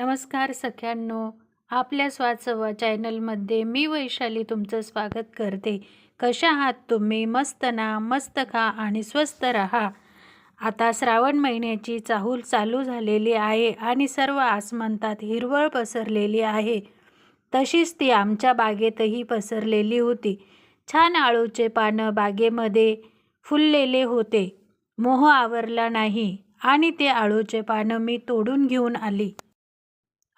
नमस्कार सख्यांनो. आपल्या स्वाचव चॅनलमध्ये मी वैशाली तुमचं स्वागत करते. कशा आहात तुम्ही? मस्त ना? मस्त खा आणि स्वस्त राहा. आता श्रावण महिन्याची चाहूल चालू झालेली आहे आणि सर्व आसमंतात हिरवळ पसरलेली आहे. तशीच ती आमच्या बागेतही पसरलेली होती. छान आळूचे पानं बागेमध्ये फुललेले होते. मोह आवरला नाही आणि ते आळूचे पानं मी तोडून घेऊन आली.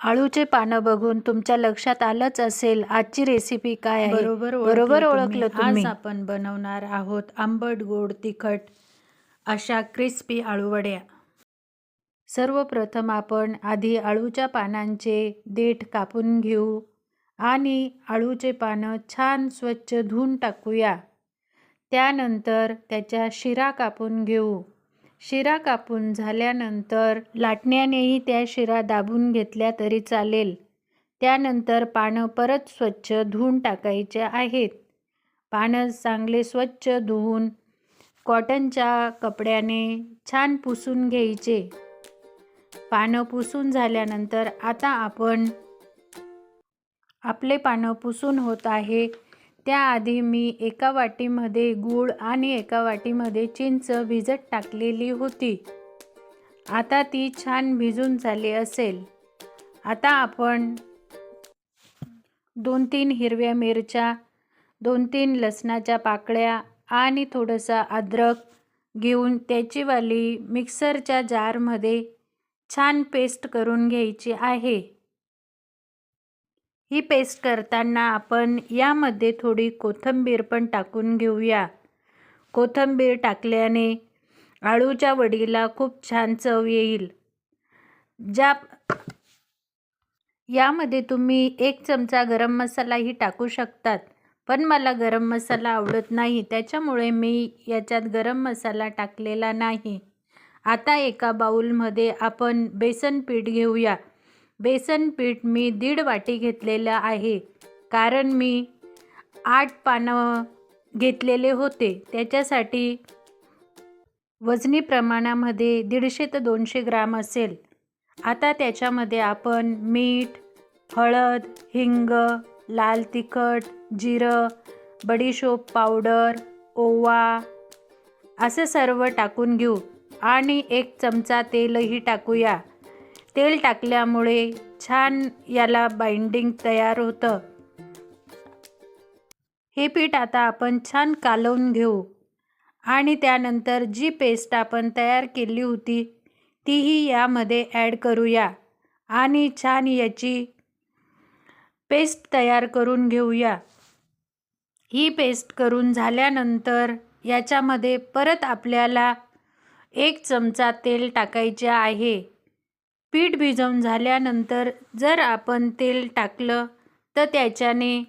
आळूचे पानं बघून तुमच्या लक्षात आलंच असेल आजची रेसिपी काय आहे? बरोबर बरोबर ओळखलं आज आपण बनवणार आहोत आंबट गोड तिखट अशा क्रिस्पी आळूवड्या. सर्वप्रथम आपण आधी आळूच्या पानांचे देठ कापून घेऊ आणि आळूचे पानं छान स्वच्छ धुवून टाकूया. त्यानंतर त्याच्या शिरा कापून घेऊ. शिरा कापून झाल्यानंतर लाटण्यानेही त्या शिरा दाबून घेतल्या तरी चालेल. त्यानंतर पानं परत स्वच्छ धुवून टाकायचे आहेत. पानं चांगले स्वच्छ धुवून कॉटनच्या कपड्याने छान पुसून घ्यायचे. पानं पुसून झाल्यानंतर आता आपण आपले पानं पुसून होत आहे. त्याआधी मी एका वाटीमध्ये गूळ आणि एका वाटीमध्ये चिंच भिजत टाकलेली होती. आता ती छान भिजून झाली असेल. आता आपण दोन तीन हिरव्या मिरच्या दोन तीन लसणाच्या पाकळ्या आणि थोडंसं अद्रक घेऊन त्याचीवाली मिक्सरच्या जारमध्ये छान पेस्ट करून घ्यायची आहे. ही पेस्ट करताना आपण यामध्ये थोडी कोथिंबीर पण टाकून घेऊया. कोथिंबीर टाकल्याने आळूच्या वडीला खूप छान चव येईल. ज्या यामध्ये तुम्ही एक चमचा गरम मसालाही टाकू शकतात पण मला गरम मसाला आवडत नाही त्याच्यामुळे मी याच्यात गरम मसाला टाकलेला नाही. आता एका बाऊलमध्ये आपण बेसन पीठ घेऊया. बेसन पीठ मी दीड वाटी घेतलेलं आहे. कारण मी आठ पानं घेतलेले होते. त्याच्यासाठी वजनी प्रमाणामध्ये दीडशे ते दोनशे ग्राम असेल. आता त्याच्यामध्ये आपण मीठ हळद हिंग लाल तिखट जिरं बडीशोप पावडर ओवा असं सर्व टाकून घेऊ. आणि एक चमचा तेलही टाकूया. तेल टाकल्यामुळे छान याला बाइंडिंग तयार होतं. हे पीठ आता आपण छान कालवून घेऊ. आणि त्यानंतर जी पेस्ट आपण तयार केली होती तीही यामध्ये ॲड करूया. आणि छान याची पेस्ट तयार करून घेऊया. ही पेस्ट करून झाल्यानंतर याच्यामध्ये परत आपल्याला एक चमचा तेल टाकायचे आहे. पीठ भिजवून झाल्यानंतर जर आपण तेल टाकलं तर त्याच्याने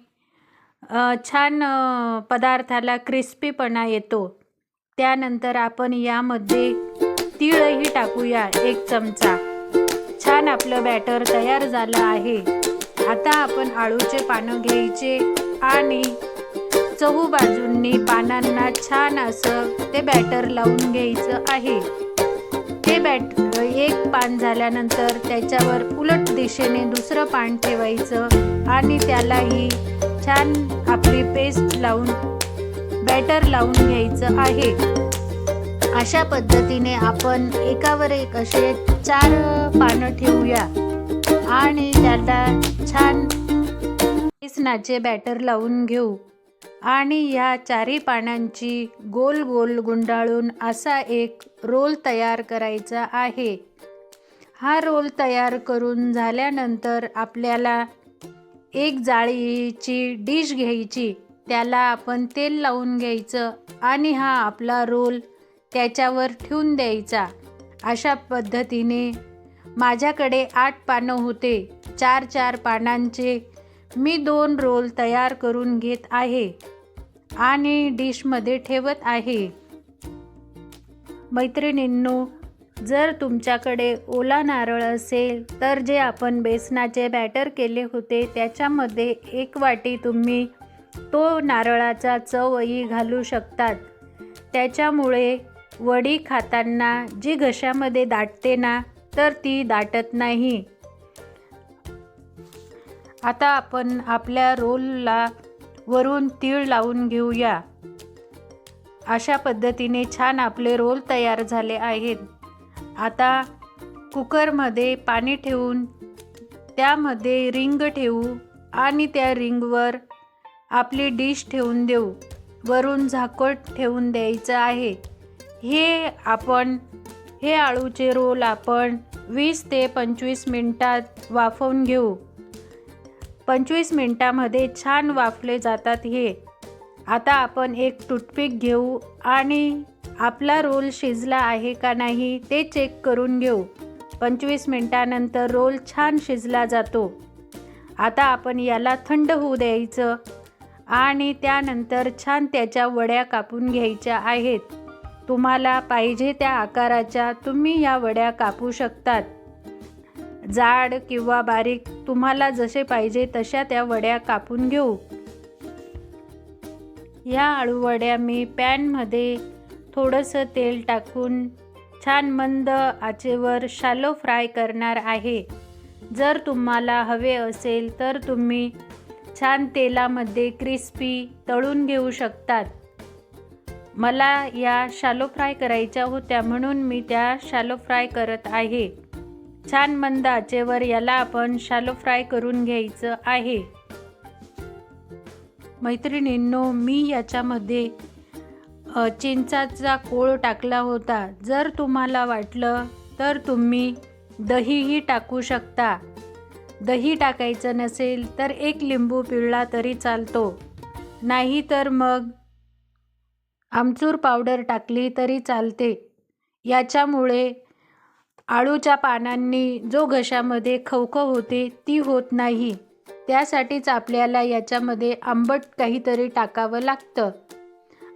छान पदार्थाला क्रिस्पीपणा येतो. त्यानंतर आपण यामध्ये तीळही टाकूया एक चमचा. छान आपलं बॅटर तयार झालं आहे. आता आपण आळूचे पानं घ्यायचे आणि चहू बाजूंनी पानांना छान असं ते बॅटर लावून घ्यायचं आहे. हे बॅट एक पान झाल्यानंतर त्याच्यावर उलट दिशेने दुसरं पान ठेवायचं आणि त्यालाही छान आपली पेस्ट लावून बॅटर लावून घ्यायचं आहे. अशा पद्धतीने आपण एकावर एक असे चार पानं ठेवूया आणि त्याला छान बेसनाचे बॅटर लावून घेऊ. आणि या चारी पानांची गोल गोल गुंडाळून असा एक रोल तयार करायचा आहे. हा रोल तयार करून झाल्यानंतर आपल्याला एक जाळीची डिश घ्यायची. त्याला आपण तेल लावून घ्यायचं आणि हा आपला रोल त्याच्यावर ठेवून द्यायचा. अशा पद्धतीने माझ्याकडे आठ पानं होते. चार चार पानांचे मी दोन रोल तयार करून घेत आहे. आणि डिशमध्ये ठेवत आहे. मैत्रिणींनो जर तुमच्याकडे ओला नारळ असेल तर जे आपण बेसनाचे बॅटर केले होते त्याच्यामध्ये एक वाटी तुम्ही तो नारळाचा चवही घालू शकतात. त्याच्यामुळे वडी खाताना जी घशामध्ये दाटते ना तर ती दाटत नाही. आता आपण आपल्या रोलला वरून तीळ लावून घेऊया. अशा पद्धतीने छान आपले रोल तयार झाले आहेत. आता कुकरमध्ये पाणी ठेवून त्यामध्ये रिंग ठेवू आणि त्या रिंगवर आपली डिश ठेवून देऊ. वरून झाकट ठेवून द्यायचं आहे. हे आपण हे आळूचे रोल आपण वीस ते पंचवीस मिनटात वाफवून घेऊ. पंचवीस मिनटामध्ये छान वाफले जातात हे. आता आपण एक टूथपिक घेऊ आणि आपला रोल शिजला आहे का नाही ते चेक करून घेऊ. पंचवीस मिनटानंतर रोल छान शिजला जातो. आता आपण याला थंड होऊ द्यायचं आणि त्यानंतर छान त्याच्या वड्या कापून घ्यायच्या आहेत. तुम्हाला पाहिजे त्या आकाराच्या तुम्ही या वड्या कापू शकतात. जाड किंवा बारीक तुम्हाला जसे पाहिजे तशा त्या वड्या कापून घेऊ. या आळूवड्या मी पॅनमध्ये थोडंसं तेल टाकून छान मंद आचेवर शालो फ्राय करणार आहे. जर तुम्हाला हवे असेल तर तुम्ही छान तेलामध्ये क्रिस्पी तळून घेऊ शकतात. मला या शालो फ्राय करायच्या होत्या म्हणून मी त्या शालो फ्राय करत आहे. छान मंद आचेवर याला आपण शालो फ्राय करून घ्यायचं आहे. मैत्रिणींनो मी याच्यामध्ये चिंचाचा कोळ टाकला होता. जर तुम्हाला वाटलं तर तुम्ही दहीही टाकू शकता. दही टाकायचं नसेल तर एक लिंबू पिळला तरी चालतो. नाही तर मग आमचूर पावडर टाकली तरी चालते. याच्यामुळे आळूच्या पानांनी जो घशामध्ये खवखव होते ती होत नाही. त्यासाठीच आपल्याला याच्यामध्ये आंबट काहीतरी टाकावं लागतं.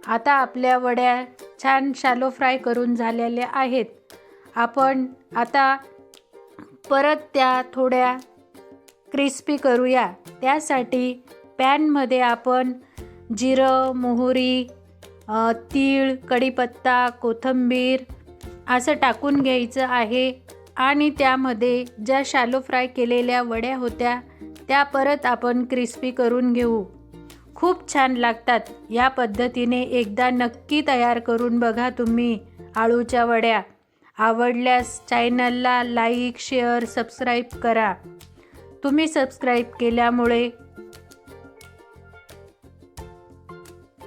आता आपल्या वड्या छान शालो फ्राय करून झालेल्या आहेत. आपण आता परत त्या थोड्या क्रिस्पी करूया. त्यासाठी पॅनमध्ये आपण जिरं मोहरी तीळ कढीपत्ता कोथिंबीर असं टाकून घ्यायचं आहे. आणि त्यामध्ये ज्या शालो फ्राय केलेल्या वड्या होत्या त्या परत आपण क्रिस्पी करून घेऊ. खूप छान लागतात. या पद्धतीने एकदा नक्की तयार करून बघा तुम्ही आळूच्या वड्या. आवडल्यास चॅनलला लाईक शेअर सबस्क्राईब करा. तुम्ही सबस्क्राईब केल्यामुळे